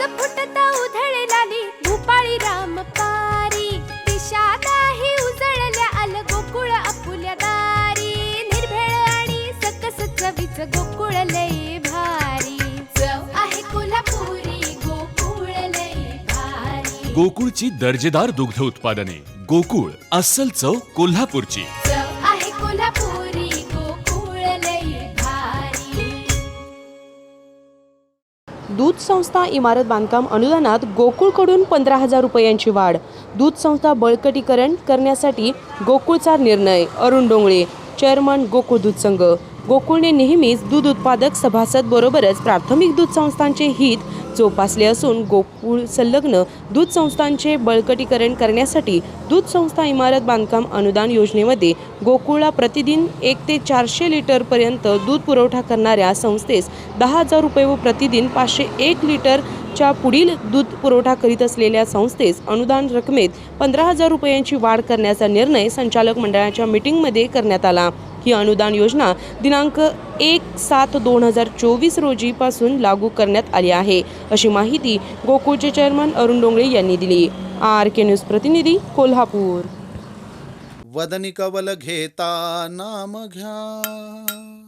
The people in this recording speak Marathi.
रस फुटता उधळलाली भूपाळी रामपारी दिशा नाही उजळल्या आल गोकुळ आपुल्या दारी. निर्भेळ आणि सकस चवीच गोकुळ लय भारी. चव आहे कोल्हापुरी गोकुळ लय भारी. गोकुळची दर्जेदार दुग्ध उत्पादने. गोकुळ अस्सल चव कोल्हापूरची. दूध संस्था इमारत बांधकाम अनुदानात गोकुळकडून पंधरा हजार रुपयांची वाढ. दूध संस्था बळकटीकरण करण्यासाठी गोकुळचा निर्णय अरुण डोंगळे चेअरमन गोकुळ दूध संघ. गोकुळने नेहमीच दूध उत्पादक सभासद बरोबरच प्राथमिक दूध संस्थांचे हित जोपासले असून गोकुळ संलग्न दूध संस्थांचे बळकटीकरण करण्यासाठी दूध संस्था इमारत बांधकाम अनुदान योजनेमध्ये गोकुळला प्रतिदिन एक ते चारशे लिटरपर्यंत दूध पुरवठा करणाऱ्या संस्थेस दहा हजार रुपये व प्रतिदिन पाचशे एक लिटर च्या पुढील दूध पुरवठा करीत असलेल्या संस्थेस अनुदान रकमेत पंधरा हजार रुपयांची वाढ करण्याचा निर्णय संचालक मंडळाच्या मीटिंगमध्ये करण्यात आला. ही अनुदान योजना दिनांक एक सात दोन हजार चोवीस रोजीपासून लागू करण्यात आली आहे अशी माहिती गोकुळचे चेअरमन अरुण डोंगळे यांनी दिली. आर के न्यूज प्रतिनिधी कोल्हापूर. वदनी कवल घेता नाम घ्या.